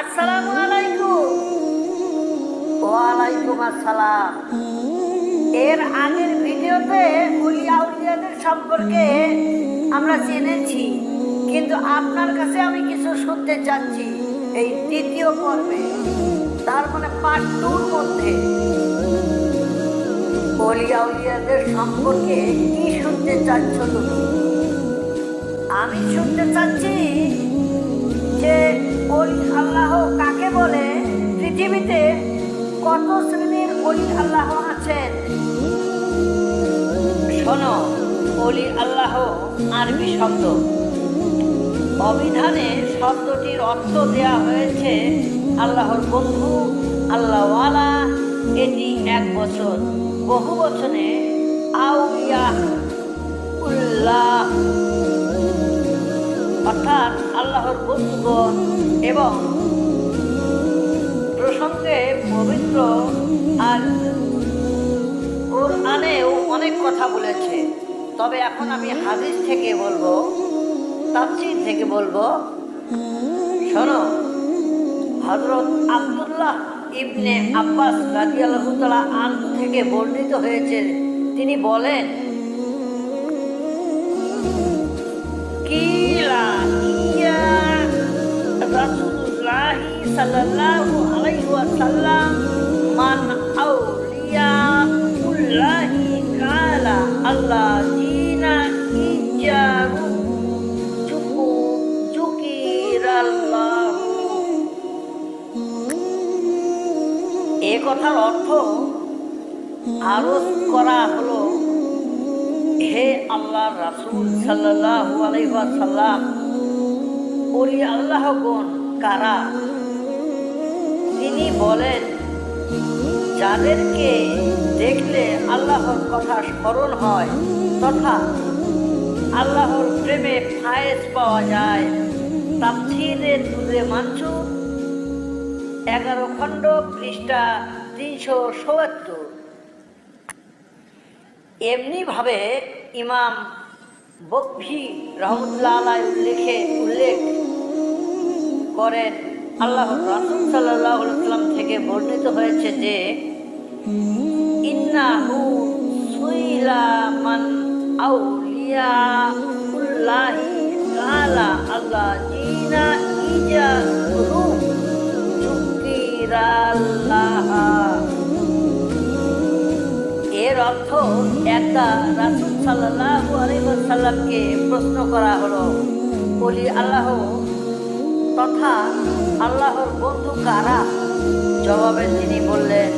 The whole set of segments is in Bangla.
আসসালামু আলাইকুম। ওয়ালাইকুম আসসালাম। এর আগের ভিডিওতে উলিয়া উলিয়াদের সম্পর্কে আমরা জেনেছি, কিন্তু আপনার কাছে আমি কিছু শুনতে চাচ্ছি এই দ্বিতীয় পর্বে। তার মানে পার্ট টুর মধ্যে। অলিয়া উলিয়াদের সম্পর্কে কি শুনতে চাচ্ছ তুমি? আমি শুনতে চাচ্ছি যে অলি আল্লাহ কাকে বলে? পৃথিবীতে কত শ্রেণির অলি আল্লাহ আছেন? শোনো অলি আল্লাহ আরবি শব্দ। অভিধানে শব্দটির অর্থ দেয়া হয়েছে আল্লাহর বন্ধু, আল্লাহওয়ালা। এটি এক বছর, বহু বছরে আউলিয়া উল্লাহ। অর্থাৎ আল্লাহর বন্ধুগণ এবং প্রসঙ্গে পবিত্র আর ওর আনেও অনেক কথা বলেছে। তবে এখন আমি হাদিস থেকে বলব, তাফসীর থেকে বলব। শোনো হজরত আব্দুল্লাহ ইবনে আব্বাস তাআলা আনহু থেকে বর্ণিত হয়েছে, তিনি বলেন সাল্লাল্লাহু আলাইহি ওয়াসাল্লাম মান আউলিয়াউল্লাহি কালা আল্লাযিনা ইজারু জুকু জুকিরাল্লাহু এ কথার অর্থ আরোপ করা হলো, হে আল্লাহ রাসূল সাল্লাল্লাহু আলাইহি ওয়াসাল্লাম ওলি আল্লাহগণ, কারা তিনি বলেন, যাদেরকে দেখলে আল্লাহর কথা স্মরণ হয়, তথা আল্লাহর প্রেমে ফায়েজ পাওয়া যায়, তাফসিরে দুরে মানসুর এগারো খণ্ড পৃষ্ঠা তিনশো সত্তর এমনিভাবে ইমাম বকভি রহমতুল্লাহ আলাই উল্লেখে উল্লেখ করেন আল্লাহ রাসুল সাল্লাম থেকে বর্ণিত হয়েছে যে সুইলা মান আউলিয়া জিনা ইজা এর অর্থ, একটা রাসুল সাল্লাহ আলাইসাল্লামকে প্রশ্ন করা হলো, বলি, আল্লাহ তথা আল্লাহর বন্ধু কারা? জবাবে তিনি বললেন,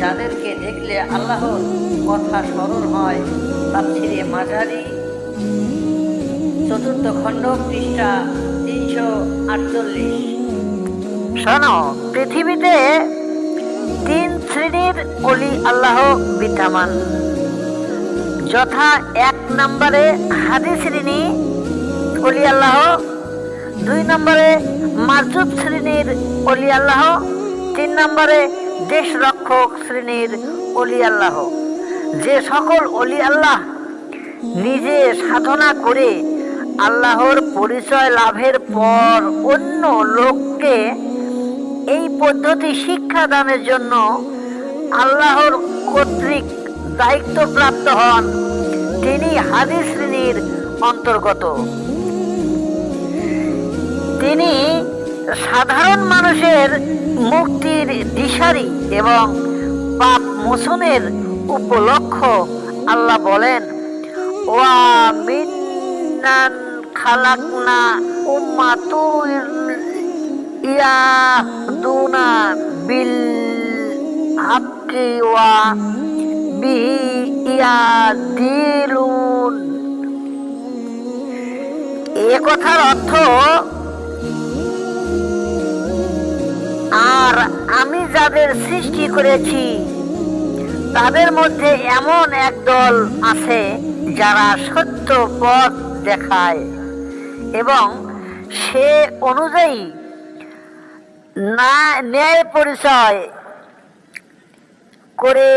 যাদেরকে দেখলে আল্লাহর কথা স্মরণ হয় তাফসিরে মাঝারি চতুর্থ খণ্ড পৃষ্ঠা তিনশো আটচল্লিশ। শোনো, পৃথিবীতে তিন শ্রেণির অলি আল্লাহ বিদ্যমান। যথা এক নম্বরে হাদি শ্রেণি অলি আল্লাহ, দুই নম্বরে মাসুদ শ্রেণির অলি আল্লাহ। তিন নম্বরে দেশ রক্ষক শ্রেণির অলি আল্লাহ। যে সকল অলি আল্লাহ নিজে সাধনা করে আল্লাহর পরিচয় লাভের পর অন্য লোককে এই পদ্ধতি শিক্ষাদানের জন্য আল্লাহর কর্তৃক দায়িত্বপ্রাপ্ত হন। তিনি হাদি শ্রেণির অন্তর্গত। তিনি সাধারণ মানুষের মুক্তির দিশারি এবং পাপ মোচনের উপলক্ষ আল্লাহ বলেন, ওয়া মিন্নান খালাকনা উম্মাতুন ইয়াহদুনা বিল হাক্কি ওয়া বিহি ইয়াদিলুন। এ কথার অর্থ আর আমি যাদের সৃষ্টি করেছি, তাদের মধ্যে এমন এক দল আছে যারা সত্য পথ দেখায় এবং সে অনুযায়ী না ন্যায় পরিচয় করে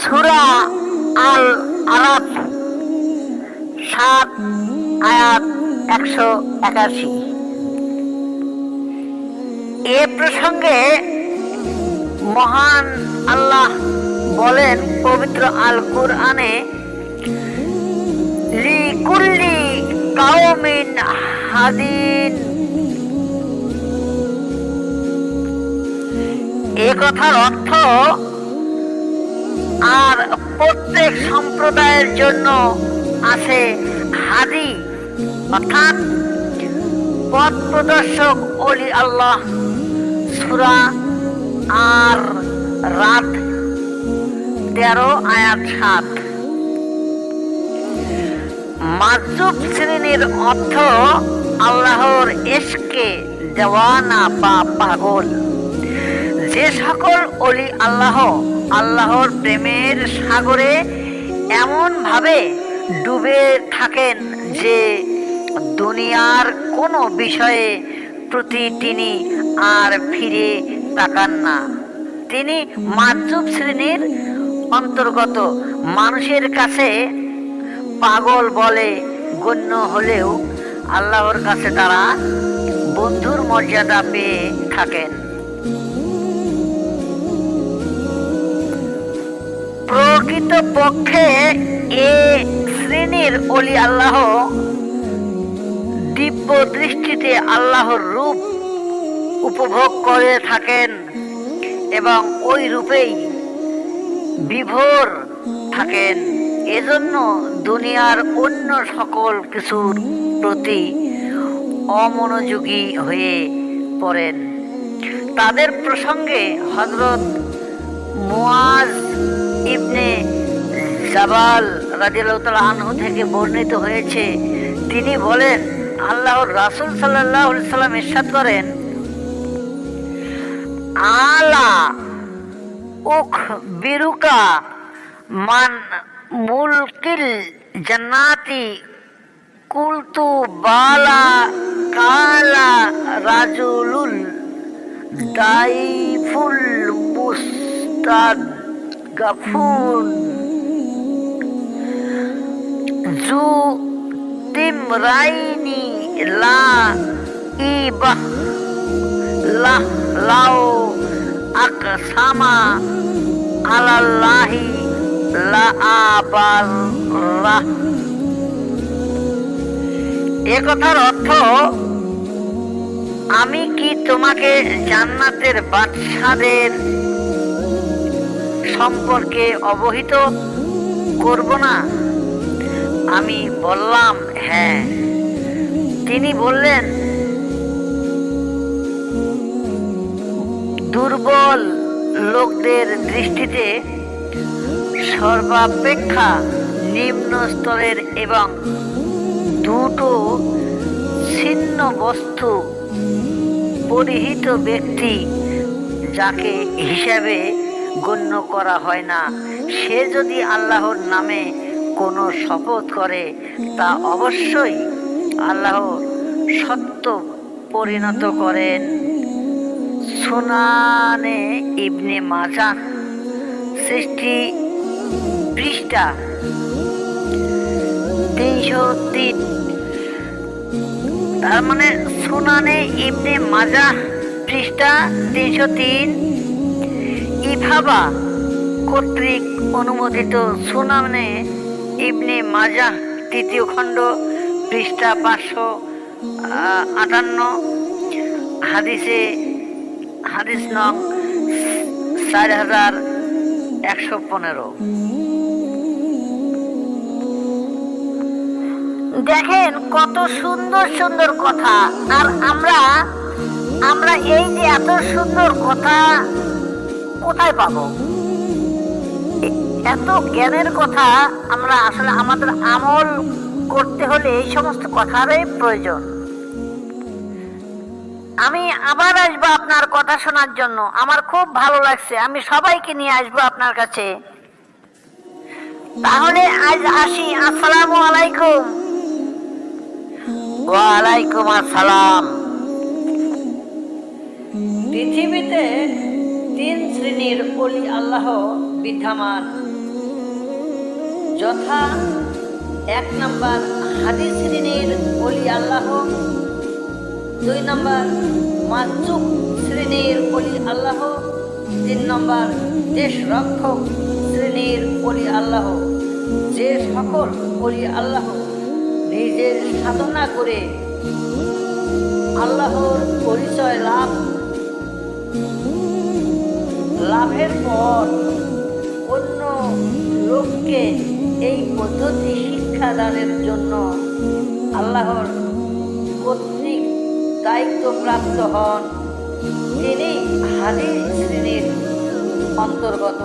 সুরা আল আরাফ সাত আয়াত একশো একাশি। এ প্রসঙ্গে মহান আল্লাহ বলেন, পবিত্র আল কুরআনে লিকুল্লি কাউমিন হাদিন। এ কথার অর্থ, আর প্রত্যেক সম্প্রদায়ের জন্য আছে হাদি। অর্থাৎ পথ প্রদর্শক অলি আল্লাহ, সুরা আর রাত তেরো আয়াত সাত। মাজুব শ্রেণির অর্থ আল্লাহর এসকে দেওয়ানা বা পাগল। যে সকল অলি আল্লাহ আল্লাহর প্রেমের সাগরে এমন ভাবে ডুবে থাকেন যে দুনিয়ার কোনো বিষয়ে প্রতি তিনি আর ফিরে তাকান না। তিনি মাজুব শ্রেণির অন্তর্গত মানুষের কাছে পাগল বলে গণ্য হলেও আল্লাহর কাছে তারা বন্ধুর মর্যাদা পেয়ে থাকেন। প্রকৃত পক্ষে এ শ্রেণির অলি আল্লাহ দিব্য দৃষ্টিতে আল্লাহর রূপ উপভোগ করে থাকেন এবং ওই রূপেই বিভোর থাকেন। এজন্য দুনিয়ার অন্য সকল কিছুর প্রতি অমনোযোগী হয়ে পড়েন। তাদের প্রসঙ্গে হজরত মুয়াজ ইবনে জাবাল রাজিয়াল আনহু থেকে বর্ণিত হয়েছে, তিনি বলেন আল্লাহর রাসুল সাল্লাহ সাল্লাম ইরশাদ করেন, আলা উখ বিরুকা মান মুলকিল জান্নাতি কুলতু বালা কালা রাজুলুল দাইফুল মুস্তাদ গাফুন জু তিমরাইনি লা ইবাহ লা লাও আকসামা আলাল্লাহি লা আবাররাহ এ কথার অর্থ, আমি কি তোমাকে জান্নাতের বাদশাদের সম্পর্কে অবহিত করব না? আমি বললাম হ্যাঁ। তিনি বললেন, দুর্বল লোকদের দৃষ্টিতে সর্বাপেক্ষা নিম্ন স্তরের এবং দুটো ছিন্ন বস্তু পরিহিত ব্যক্তি যাকে হিসাবে গণ্য করা হয় না, সে যদি আল্লাহর নামে কোনো শপথ করে, তা অবশ্যই আল্লাহ সত্য পরিণত করেন। সুনানে ইবনে মাজা সৃষ্টি পৃষ্ঠা তিনশো তিন। তার মানে সুনানে ইবনে মাজা পৃষ্ঠা তিনশো তিন। ইফাবা কর্তৃক অনুমোদিত সুনানে ইবনে মাজা তৃতীয় খণ্ড পৃষ্ঠা পাঁচশো আটান্ন। হাদিসে, হাদিস নং চার হাজার একশো পনেরো। দেখেন কত সুন্দর সুন্দর কথা। আর আমরা আমরা এই যে এত সুন্দর কথা কোথায় পাবো? এত জ্ঞানের কথা আমরা আসলে আমাদের আমল করতে হলে এই সমস্ত কথারই প্রয়োজন। আমি আবার আসব আপনার কথা শোনার জন্য। আমার খুব ভালো লাগছে। আমি সবাইকে নিয়ে আসব আপনার কাছে। তাহলে আজ আসি। আসসালামু আলাইকুম। ওয়ালাইকুম আসসালাম। পৃথিবীতে তিন শ্রেণির অলি আল্লাহ বিদ্যমান। যথা এক নম্বর হাদিস শ্রেণির অলি আল্লাহ। দুই নম্বর মাসুক শ্রেণির অলি আল্লাহ। তিন নম্বর দেশ রক্ষক শ্রেণির অলি আল্লাহ। যে সকল অলি আল্লাহ নিজের সাধনা করে আল্লাহর পরিচয় লাভ, লাভের পর অন্য লোককে এই পদ্ধতি শিক্ষাদানের জন্য আল্লাহর কর্তৃক দায়িত্বপ্রাপ্ত হন। তিনি হাদিস শ্রেণির অন্তর্গত।